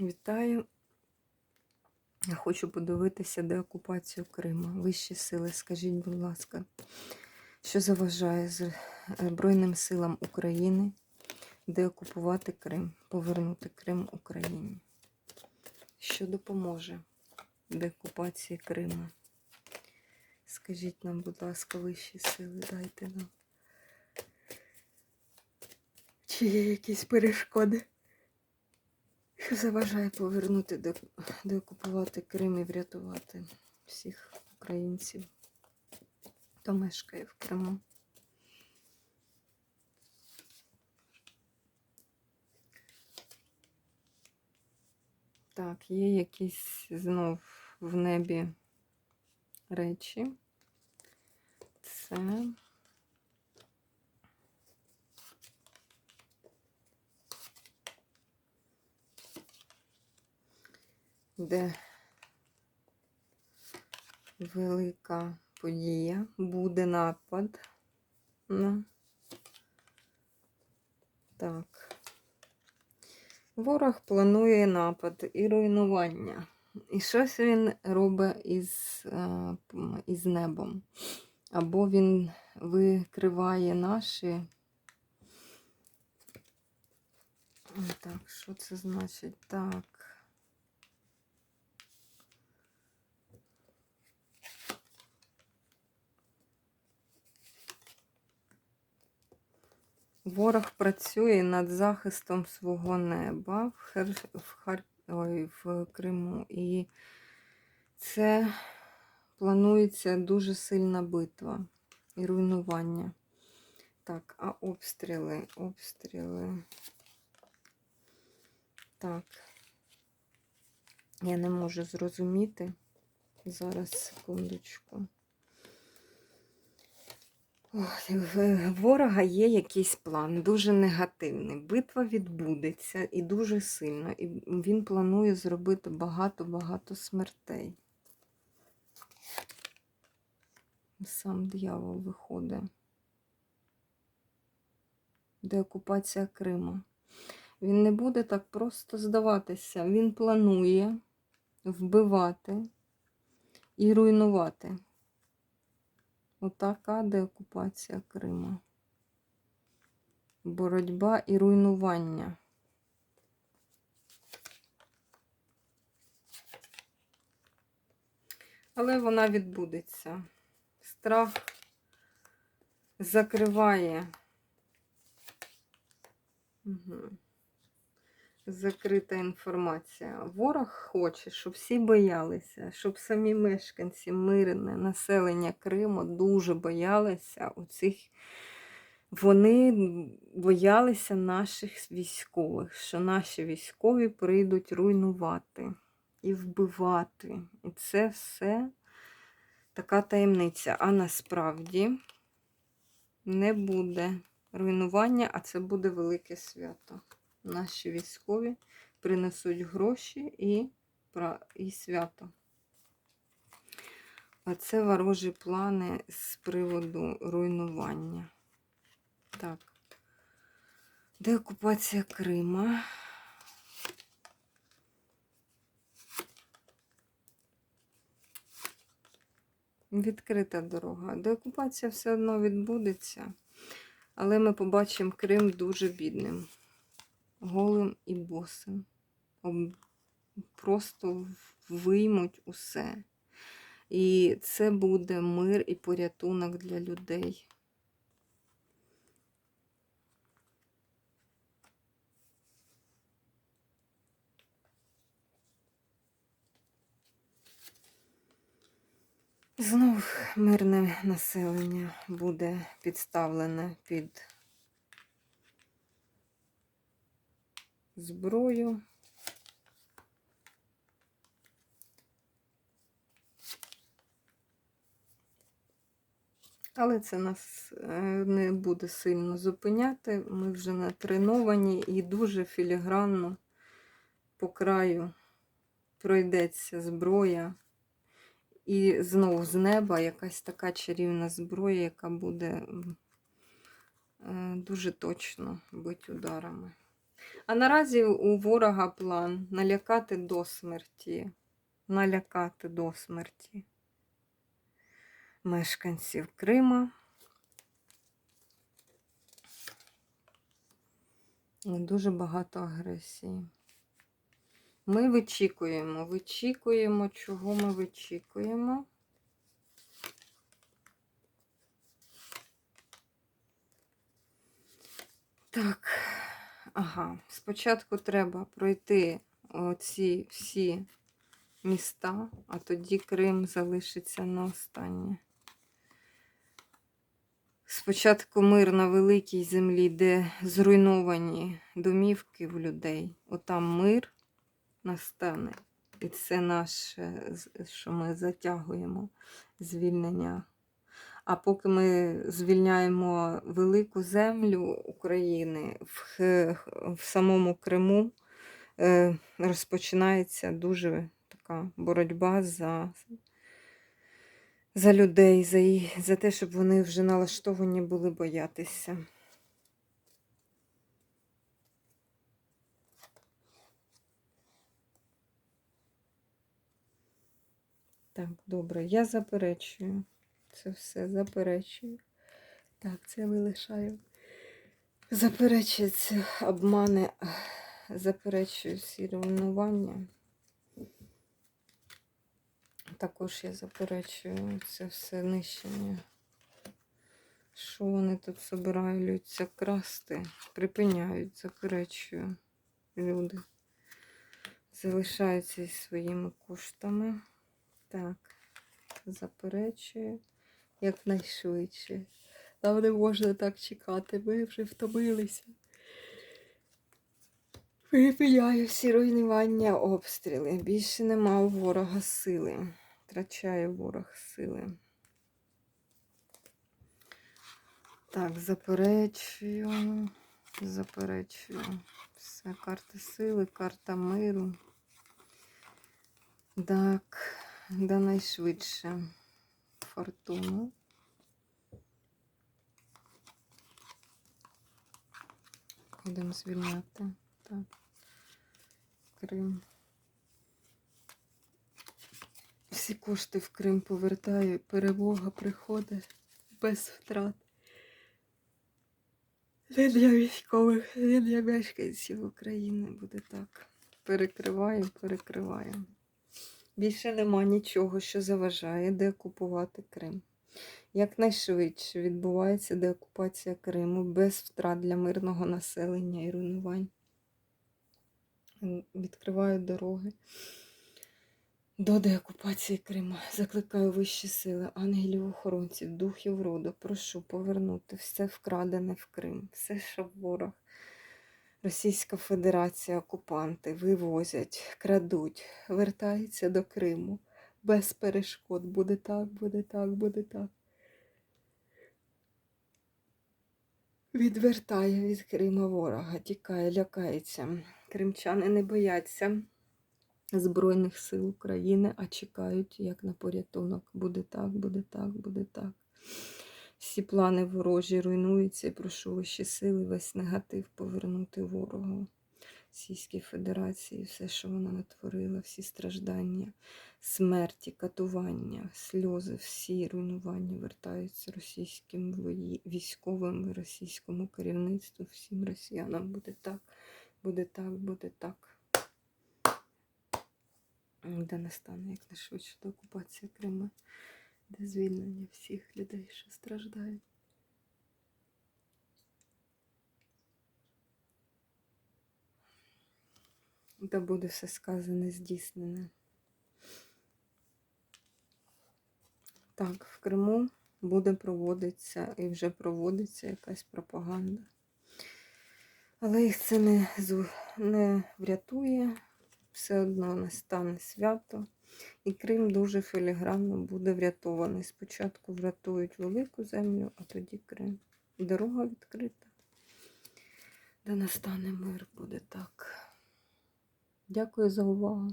Вітаю. Я хочу подивитися деокупацію Криму. Вищі сили, скажіть, будь ласка, що заважає е, Збройним силам України деокупувати Крим, повернути Крим Україні? Що допоможе деокупації Криму? Скажіть нам, будь ласка, вищі сили, дайте нам. Чи є якісь перешкоди? Що заважає повернути, де, деокупувати Крим і врятувати всіх українців, хто мешкає в Криму. Так, є якісь знов в небі речі. Це. Де велика подія, буде напад. на Так. Ворог планує напад і руйнування. І щось він робить із, е, із небом. Або він викриває наші. Так, що це значить? Так. Ворог працює над захистом свого неба в, Хер... в, Хар... Ой, в Криму. І це планується дуже сильна битва і руйнування. Так, а обстріли, обстріли. Так. Я не можу зрозуміти. Зараз секундочку. Ой, в ворога є якийсь план, дуже негативний. Битва відбудеться і дуже сильно. І він планує зробити багато-багато смертей. Сам диявол виходить. Деокупація Криму. Він не буде так просто здаватися. Він планує вбивати і руйнувати. Отака деокупація Криму. Боротьба і руйнування. Але вона відбудеться. Страх закриває. Угу. Закрита інформація. Ворог хоче, щоб всі боялися, щоб самі мешканці, мирне населення Криму дуже боялися оцих. Вони боялися наших військових, що наші військові прийдуть руйнувати і вбивати. І це все така таємниця. А насправді не буде руйнування, а це буде велике свято наші військові принесуть гроші і, і свято. А це ворожі плани з приводу руйнування. Так. Деокупація Крима. Відкрита дорога. Деокупація все одно відбудеться, але ми побачимо Крим дуже бідним голим і босим. Просто виймуть усе. І це буде мир і порятунок для людей. Знов мирне населення буде підставлене під зброю. Але це нас е, не буде сильно зупиняти. Ми вже натреновані і дуже філігранно по краю пройдеться зброя. І знову з неба якась така чарівна зброя, яка буде е, дуже точно бити ударами. А наразі у ворога план налякати до смерті. Налякати до смерті мешканців Крима. Дуже багато агресії. Ми вичікуємо, вичікуємо, чого ми вичікуємо. Так, ага, спочатку треба пройти оці всі міста, а тоді Крим залишиться на останнє. Спочатку мир на великій землі, де зруйновані домівки в людей. Отам мир настане. І це наше, що ми затягуємо звільнення. А поки ми звільняємо велику землю України в, в самому Криму, е, розпочинається дуже така боротьба за, за людей, за, за те, щоб вони вже налаштовані були боятися. Так, добре, я заперечую. Це все заперечую. Так, це вилишаю. Заперечую ці обмани, заперечую всі руйнування. Також я заперечую це все нищення. Що вони тут собираються красти? Припиняють, заперечую люди. Залишаються із своїми коштами. Так, заперечую якнайшвидше. Нам не можна так чекати, ми вже втомилися. Припиняю всі руйнування, обстріли. Більше нема у ворога сили. Втрачає ворог сили. Так, заперечую. Заперечую. Все, карта сили, карта миру. Так, да найшвидше. Фортуну. Будемо звільняти. Так. Крим. Всі кошти в Крим повертаю. Перемога приходить без втрат. Не для військових, не для мешканців України буде так. Перекриваю, перекриваю. Більше нема нічого, що заважає деокупувати Крим. Якнайшвидше відбувається деокупація Криму без втрат для мирного населення і руйнувань. Відкриваю дороги до деокупації Криму. Закликаю вищі сили, ангелів, охоронців, духів роду. Прошу повернути все вкрадене в Крим, все, що ворог. Російська Федерація, окупанти вивозять, крадуть, вертаються до Криму без перешкод. Буде так, буде так, буде так. Відвертає від Крима ворога, тікає, лякається. Кримчани не бояться Збройних сил України, а чекають як на порятунок. Буде так, буде так, буде так. Всі плани ворожі руйнуються і прошу вищі сили, весь негатив повернути ворогу. Російській Федерації, все, що вона натворила, всі страждання, смерті, катування, сльози, всі руйнування вертаються російським військовим, російському керівництву, всім росіянам буде так, буде так, буде так. Де настане якнайшвидше до окупації Криму, де звільнення всіх людей, що страждають. Та буде все сказане, здійснене. Так, в Криму буде проводитися і вже проводиться якась пропаганда. Але їх це не, не врятує, все одно настане свято. І Крим дуже філігранно буде врятований. Спочатку врятують велику землю, а тоді Крим. Дорога відкрита. Де настане мир, буде так. Дякую за увагу.